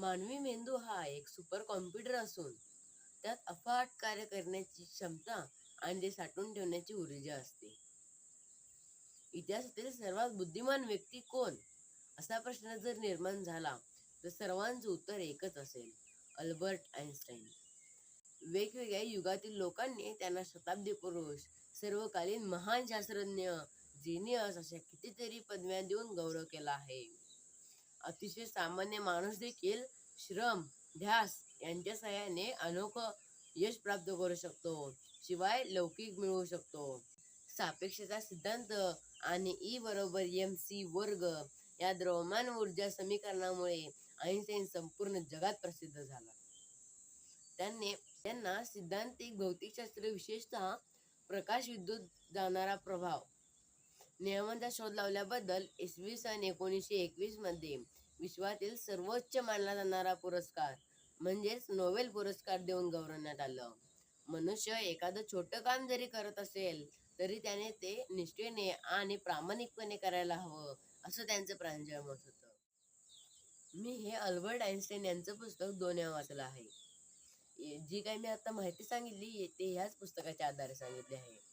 मानवी मेंदू हा एक सुपर कॉम्प्युटर असून त्यात अफाट कार्य करण्याची क्षमता आणि ते साठवून ठेवण्याची ऊर्जा असते. इतिहासातील सर्वात बुद्धिमान व्यक्ती कोण? असा प्रश्न जर निर्माण झाला तर सर्वांचं उत्तर एकच असेल अल्बर्ट आइन्स्टाईन. वेगवेगळ्या युगातील लोकांनी त्यांना शताब्दी पुरुष सर्वकालीन महान शास्त्रज्ञ जिनियस अशा कितीतरी पदव्या देऊन गौरव केला आहे. अतिशय सामान्य माणूस देखील श्रम ध्यास यांच्या सहाय्याने अनोखं यश प्राप्त करू शकतो. शिवाय लौकिक मिळवू शकतो. सापेक्षता सिद्धांत आणि ई बरोबर एम सी वर्ग या द्रव्यमान ऊर्जा समीकरणामुळे आईन्स्टाईन संपूर्ण जगात प्रसिद्ध झाला. त्यांनी त्यांना सिद्धांतिक भौतिकशास्त्र विशेषतः प्रकाश विद्युत जाणारा प्रभाव नियमांचा शोध लावल्याबद्दल इसवी सन एकोणीसशे एकवीसमध्ये विश्वातील सर्वोच्च मानला जाणारा पुरस्कार म्हणजेच नोबेल पुरस्कार देऊन गौरवण्यात आलं. मनुष्य एखादं छोटं काम जरी करत असेल तरी त्याने ते निष्ठेने आणि प्रामाणिकपणे करायला हवं असं त्यांचं प्रांजळ मत होतं. मी हे अल्बर्ट आइन्स्टाईन यांचं पुस्तक दोन वेळा वाचलं आहे. जी काही मी आता माहिती सांगितली ते ह्याच पुस्तकाच्या आधारे सांगितले आहे.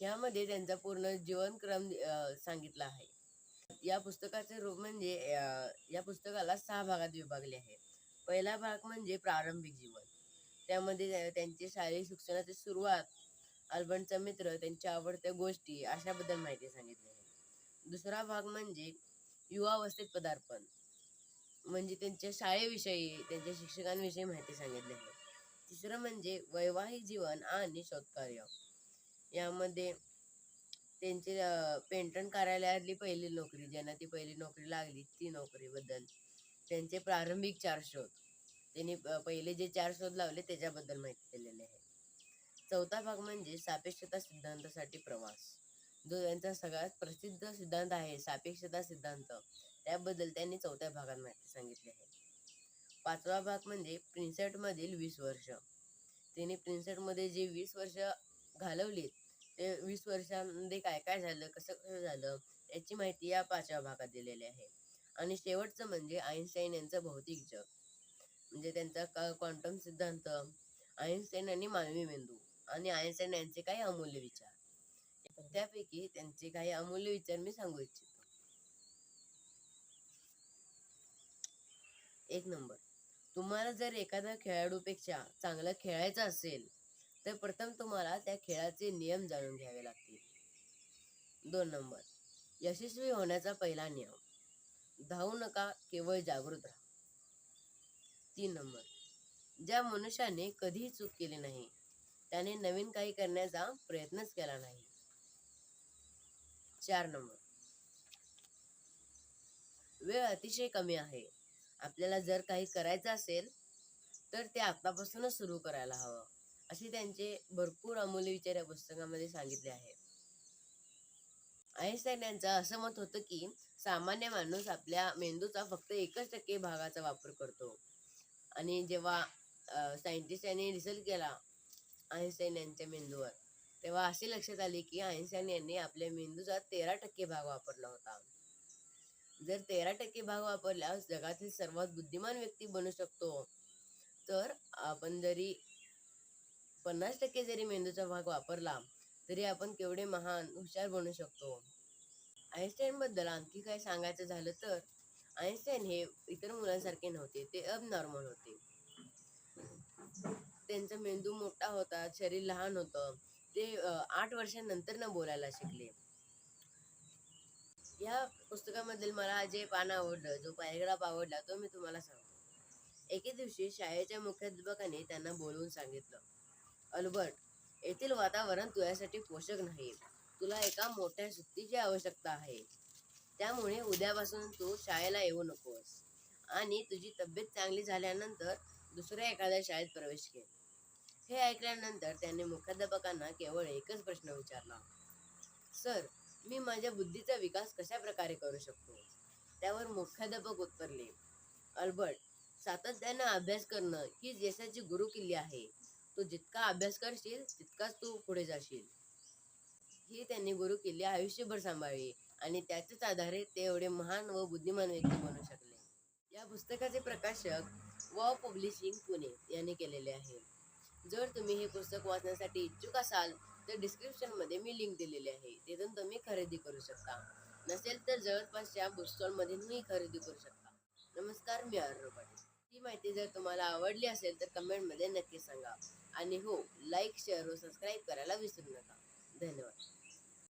ह्यामध्ये त्यांचा पूर्ण जीवनक्रम सांगितला आहे. या पुस्तकाचे रूप म्हणजे या पुस्तकाला सहा भागात विभागले आहे. पहिला भाग म्हणजे प्रारंभिक जीवन. त्यामध्ये त्यांचे शालेय शिक्षणाची सुरुवात अल्बर्टचा मित्र त्यांच्या आवडत्या गोष्टी अशाबद्दल माहिती सांगितली आहे. दुसरा भाग म्हणजे युवावस्थेत पदार्पण. म्हणजे त्यांच्या शाळेविषयी त्यांच्या शिक्षकांविषयी माहिती सांगितली आहे. तिसरं म्हणजे वैवाहिक जीवन आणि शोधकार्य. यामध्ये त्यांची पेंटन कार्यालयातली पहिली नोकरी ज्यांना ती पहिली नोकरी लागली ती नोकरीबद्दल. त्यांचे प्रारंभिक चार शोध. त्यांनी पहिले जे चार शोध लावले त्याच्याबद्दल माहिती दिलेली आहे. चौथा भाग म्हणजे सापेक्षता सिद्धांतासाठी प्रवास. जो त्यांचा सगळ्यात प्रसिद्ध सिद्धांत आहे सापेक्षता सिद्धांत. त्याबद्दल त्यांनी चौथ्या भागात माहिती सांगितली आहे. पाचवा भाग म्हणजे प्रिन्सेटमधील वीस वर्ष. त्यांनी प्रिन्सेटमध्ये जे वीस वर्ष घालवलीत. ते वीस वर्षांमध्ये काय काय झालं कसं कसं झालं याची माहिती या पाचव्या भागात दिलेली आहे. आणि शेवटचं म्हणजे आईन्स्टाईन यांचं भौतिक जग. म्हणजे त्यांचा क्वांटम सिद्धांत आईन्स्टाईन आणि मानवी मेंदू आणि आईन्स्टाईन यांचे काही अमूल्य विचार. त्यापैकी त्यांचे काही अमूल्य विचार मी सांगू इच्छितो. एक नंबर. तुम्हाला जर एखाद्या खेळाडूपेक्षा चांगलं खेळायचं असेल तर प्रथम तुम्हाला त्या खेळाचे नियम जाणून घ्यावे लागतील. दोन नंबर. यशस्वी होण्याचा पहिला नियम. धावू नका केवळ जागृत राहा. तीन नंबर. ज्या मनुष्याने कधीही चूक केली नाही त्याने नवीन काही करण्याचा प्रयत्नच केला नाही. चार नंबर. वेळ अतिशय कमी आहे. आपल्याला जर काही करायचं असेल तर ते आतापासूनच सुरू करायला हवं. असे त्यांचे भरपूर अमूल्य विचार या पुस्तकामध्ये सांगितले आहे. आईन्स्टाईन यांचं असं मत होतं की सामान्य माणूस आपल्या मेंदूचा फक्त एकच टक्के भागाचा वापर करतो. आणि जेव्हा सायंटिस्ट यांनी रिसर्च केला आईन्स्टाईन यांच्या मेंदूवर तेव्हा असे लक्षात आले की आईन्स्टाईन यांनी आपल्या मेंदूचा तेरा टक्के भाग वापरला होता. जर तेरा टक्के भाग वापरल्यास जगातील सर्वात बुद्धिमान व्यक्ती बनू शकतो. तर आपण जरी पन्नास टक्के जरी मेंदूचा भाग वापरला तरी आपण केवढे महान हुशार बनू शकतो. आईन्स्टाईनबद्दल आणखी काय सांगायचं झालं तर आईन्स्टाईन हे इतर मुलांसारखे नव्हते ते अबनॉर्मल होते. त्यांचा मेंदू मोठा होता शरीर लहान होतं ते आठ वर्षांनंतर न बोलायला शिकले. या पुस्तकामधील मला जे पान आवडलं जो पॅरेग्राफ आवडला तो मी तुम्हाला सांगतो. एके दिवशी शाळेच्या मुख्याध्यापकाने त्यांना बोलवून सांगितलं. अल्बर्ट येथील वातावरण तुझ्यासाठी पोषक नाही. तुला एका मोठ्या सुट्टीची आवश्यकता आहे. त्यामुळे उद्यापासून तू शाळेला येऊ नकोस. आणि तुझी तब्येत चांगली झाल्यानंतर दुसऱ्या एखाद्या शाळेत प्रवेश घे. हे ऐकल्यानंतर त्याने मुख्याध्यापकांना केवळ एकच प्रश्न विचारला. सर मी माझ्या बुद्धीचा विकास कशा प्रकारे करू शकतो? त्यावर मुख्याध्यापक उत्तरले. अल्बर्ट सातत्यानं अभ्यास करणं ही यशाची गुरुकिल्ली आहे. तू जितका अभ्यास करशील तितकाच तू पुढे जाशील. ही त्यांनी गुरु गुरुकिल्ली आयुष्यभर सांभाळली आणि त्याच्याच आधारे ते एवढे महान व बुद्धिमान व्यक्ती बनू शकले. या पुस्तकाचे प्रकाशक व पब्लिशिंग पुणे यांनी केलेले आहे. जर तुम्ही हे पुस्तक वाचण्यासाठी इच्छुक असाल तर डिस्क्रिप्शनमध्ये मी लिंक दिलेली आहे. तिथून तुम्ही खरेदी करू शकता. नसेल तर जवळपासच्या बुक स्टॉल खरेदी करू शकता. नमस्कार मी आर्य पाटील ही माहिती जर तुम्हाला आवडली असेल तर कमेंटमध्ये नक्की सांगा. आणि हो लाईक शेअर व सबस्क्राईब करायला विसरू नका. धन्यवाद.